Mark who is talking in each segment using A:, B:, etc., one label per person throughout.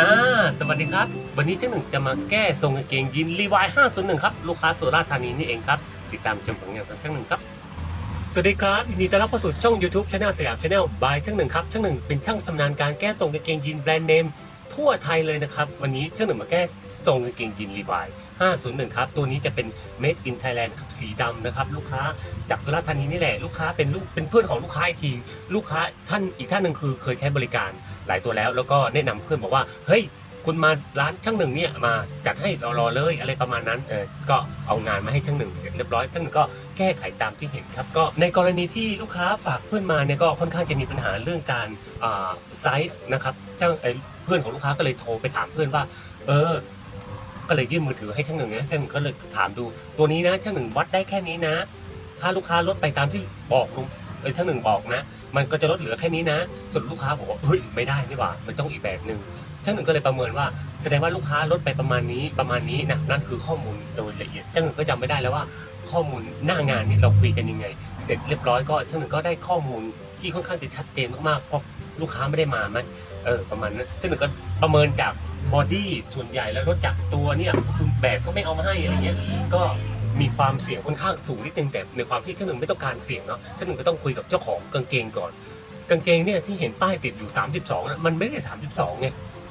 A: อ่าสวัสดีครับ วันนี้เจ้หนึ่งจะมาแก้ทรงกางเกงยีนรีวาย501 ครับ ลูกค้าสุราษฎร์ธานีนี่เองครับ ติดตามชมผลงานของช่างหนึ่งครับ สวัสดีครับยินดีต้อนรับเข้าสู่ช่อง YouTube Channel สยาม Channel by ช่างหนึ่งครับช่างหนึ่งเป็นช่างชำนาญการแก้ทรงกางเกงยีนแบรนด์เนมทั่วไทยเลยนะครับ วันนี้ช่างหนึ่งมาแก้ ทรงกางเกงยีนรีวาย 501 ครับ ตัวนี้จะเป็น Made in Thailand ครับสีดำนะครับ ลูกค้าจากสุราษฎร์ธานีนี่แหละ ลูกค้าเป็นลูกเป็นเพื่อนของลูกค้าอีกที ลูกค้าท่านอีกท่านหนึ่งคือเคยใช้บริการหลายตัวแล้ว แล้วก็แนะนำเพื่อนบอกว่า เฮ้ย คุณมาร้านช่างหนึ่งเนี่ยมาจัดให้รอๆเลยอะไรประมาณนั้น เออ ก็เอางานมาให้ช่างหนึ่งเสร็จเรียบร้อยช่างหนึ่งก็แก้ไขตามที่เห็นครับ ก็ในกรณีที่ลูกค้าฝากเพื่อนมาเนี่ยก็ค่อนข้างจะมีปัญหาเรื่องการอ่าไซส์นะครับช่างเเพื่อนของลูกค้าก็เลยโทรไปถามเพื่อนว่า เออ ก็เลยยื่นมือถือให้ช่างหนึ่งนะช่างหนึ่งก็เลยถามดู ตัวนี้นะช่างหนึ่งวัดได้แค่นี้นะ ถ้าลูกค้าลดไปตามที่บอกลุงเออช่างหนึ่งบอกนะ มันก็จะลดเหลือแค่นี้นะ ส่วนลูกค้าบอกว่าเฮ้ยไม่ได้นี่หว่า มันต้องอีกแบบหนึ่งช่างหนึ่งก็เลยประเมินว่า แสดงว่าลูกค้าลดไปประมาณนี้ประมาณนี้นะนั่นคือข้อมูลโดยละเอียดช่างหนึ่งก็จำไม่ได้แล้วว่าข้อมูลหน้างานนี่เราคุยกันยังไง เสร็จเรียบร้อยก็ช่างหนึ่งก็ได้ข้อมูลที่ค่อนข้างจะชัดเจนมากๆพราะ ลูกค้าไม่ได้มาไหมเออประมาณนั้นช่างหนึ่งก็ประเมินจากบอดี้ส่วนใหญ่แล้วลดจากตัวเนี่ยคือแบบก็ไม่เอามาให้อะไรเงี้ยก็มีความเสี่ยงค่อนข้างสูงนิดนึงแต่ในความที่ท่านหนึ่งไม่ต้องการเสี่ยงเนาะท่านหนึ่งก็ต้องคุยกับเจ้าของกางเกงก่อน กางเกงเนี่ยที่เห็นป้ายติดอยู่ 32นะมันไม่ได้ 32ไง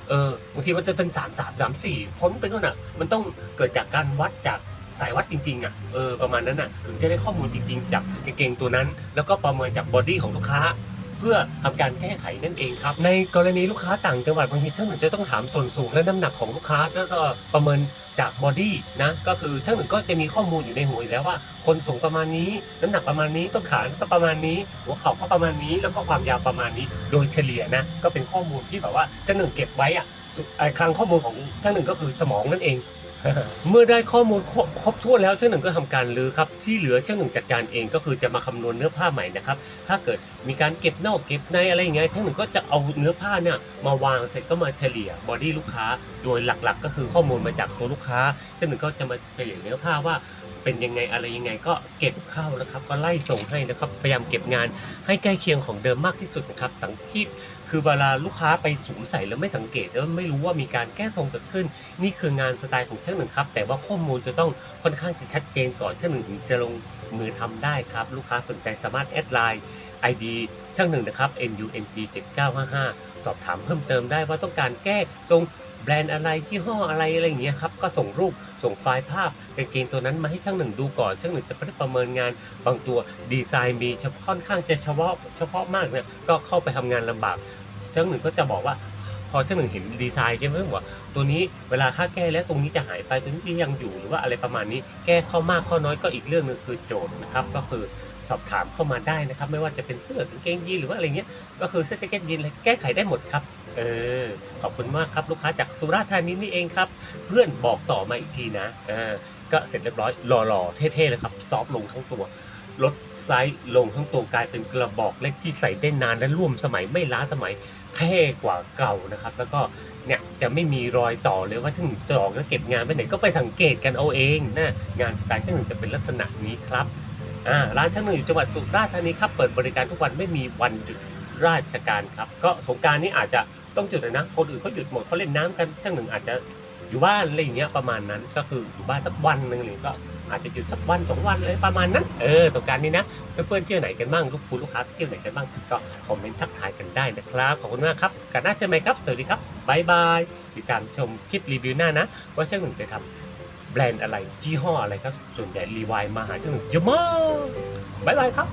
A: เออบางทีมันจะเป็น3 3 3 4พ้นไปนู่นอะมันต้องเกิดจากการวัดจากสายวัดจริงๆอะเออประมาณนั้นอะถึงจะได้ข้อมูลจริง ๆ จากกางเกงตัวนั้น แล้วก็ประเมินจากบอดี้ของลูกค้า เพื่อทำการแก้ไขนั่นเองครับ ในกรณีลูกค้าต่างจังหวัดบางทีช่างหนึ่งจะต้องถามส่วนสูงและน้ำหนักของลูกค้าแล้วก็ประเมินจากบอดี้นะก็คือช่างหนึ่งก็จะมีข้อมูลอยู่ในหัวอยู่แล้วว่า คนสูงประมาณนี้ น้ำหนักประมาณนี้ต้นขาก็ประมาณนี้ หัวเข่าก็ประมาณนี้ แล้วก็ความยาวประมาณนี้ โดยเฉลี่ยนะก็เป็นข้อมูลที่แบบว่าช่างหนึ่งเก็บไว้อะคลังข้อมูลของช่างหนึ่งก็คือสมองนั่นเอง เมื่อได้ข้อมูลครบถ้วนแล้วช่างหนึ่งก็ทำการลือครับที่เหลือช่างหนึ่งจัดการเองก็คือจะมาคำนวณเนื้อผ้าใหม่นะครับถ้าเกิดมีการเก็บนอกเก็บในอะไรอย่างเงี้ยช่างหนึ่งก็จะเอาเนื้อผ้าเนี่ยมาวางเสร็จก็มาเฉลี่ยบอดี้ลูกค้า โดยหลักๆ ก็คือข้อมูลมาจากตัวลูกค้าช่างหนึ่งก็จะมาเฉลี่ยเนื้อผ้าว่า เป็นยังไงอะไรยังไง ก็เก็บเข้านะครับ ก็ไล่ส่งให้นะครับพยายามเก็บงานให้ใกล้เคียงของเดิมมากที่สุดนะครับสังที่คือเวลาลูกค้าไปสวมใส่แล้วไม่สังเกตแล้วไม่รู้ว่ามีการแก้ทรงเกิดขึ้น นี่คืองานสไตล์ของช่างหนึ่งครับ แต่ว่าข้อมูลจะต้องค่อนข้างจะชัดเจนก่อนช่างหนึ่งถึงจะลงมือทำได้ครับ ลูกค้าสนใจสามารถแอดไลน์ ID ช่างหนึ่งนะครับ NUNG 7955สอบถามเพิ่มเติมได้ว่าต้องการแก้ทรง แบรนด์อะไรยี่ห้ออะไรอะไรอย่างเงี้ยครับก็ส่งรูปส่งไฟล์ภาพกางเกงตัวนั้นมาให้ช่างหนึ่งดูก่อนช่างหนึ่งจะได้ประเมินงานบางตัวดีไซน์มีเฉพาะค่อนข้างจะเฉพาะเฉพาะมากเนี่ยก็เข้าไปทำงานลำบากช่างหนึ่งก็จะบอกว่าพอช่างหนึ่งเห็นดีไซน์ใช่ไหมว่าตัวนี้เวลาค่าแก้แล้วตรงนี้จะหายไปตัวนี้ยังอยู่หรือว่าอะไรประมาณนี้ แก้ข้อมากข้อน้อยก็อีกเรื่องหนึ่งคือโจทย์นะครับก็คือสอบถามเข้ามาได้นะครับ ไม่ว่าจะเป็นเสื้อกางเกงยีนหรือว่าอะไรเงี้ยก็คือเสื้อแจ็คเก็ตยีนแก้ไขได้หมดครับ เออขอบคุณมากครับลูกค้าจากสุราษฎร์ธานีนี่เองครับ เพื่อนบอกต่อมาอีกทีนะเออก็เสร็จเรียบร้อยหล่อๆเท่ๆเลยครับ ซอฟลงทั้งตัวลดไซส์ลงทั้งตัวกลายเป็นกระบอกเล็กที่ใส่ได้นานและร่วมสมัยไม่ล้าสมัยเท่กว่าเก่านะครับ แล้วก็เนี่ยจะไม่มีรอยต่อเลยว่าถึงจอกแล้วเก็บงานไปไหนก็ไปสังเกตกันเอาเองนะงานสไตล์ช่างหนึ่งจะเป็นลักษณะนี้ครับอ่าร้านช่างหนึ่งอยู่จังหวัดสุราษฎร์ธานีครับเปิดบริการทุกวันไม่มีวันหยุดราชการครับ ก็สงการนี้อาจจะ ต้องหยุดนะคนอื่นเขาหยุดหมดเขาเล่นน้ำกันช่างหนึ่งอาจจะอยู่บ้านอะไรอย่างเงี้ยประมาณนั้นก็คืออยู่บ้านสักวันหนึ่งหรือก็อาจจะหยุดสักวันสองวันอะไรประมาณนั้นเออสงการนี้นะเพื่อนๆเที่ยวไหนกันบ้างลูกคุณลูกค้าเที่ยวไหนกันบ้างก็คอมเมนต์ทักทายกันได้นะครับขอบคุณมากครับกันน้าจอไหมครับสวัสดีครับบายบายติดตามชมคลิปรีวิวหน้านะ ว่าเจ้าหนึ่งจะทำแบรนด์อะไรยี่ห้ออะไรครับ ส่วนใหญ่รีวายมาหาเจ้าหนึ่งเยอะมากบายบายครับ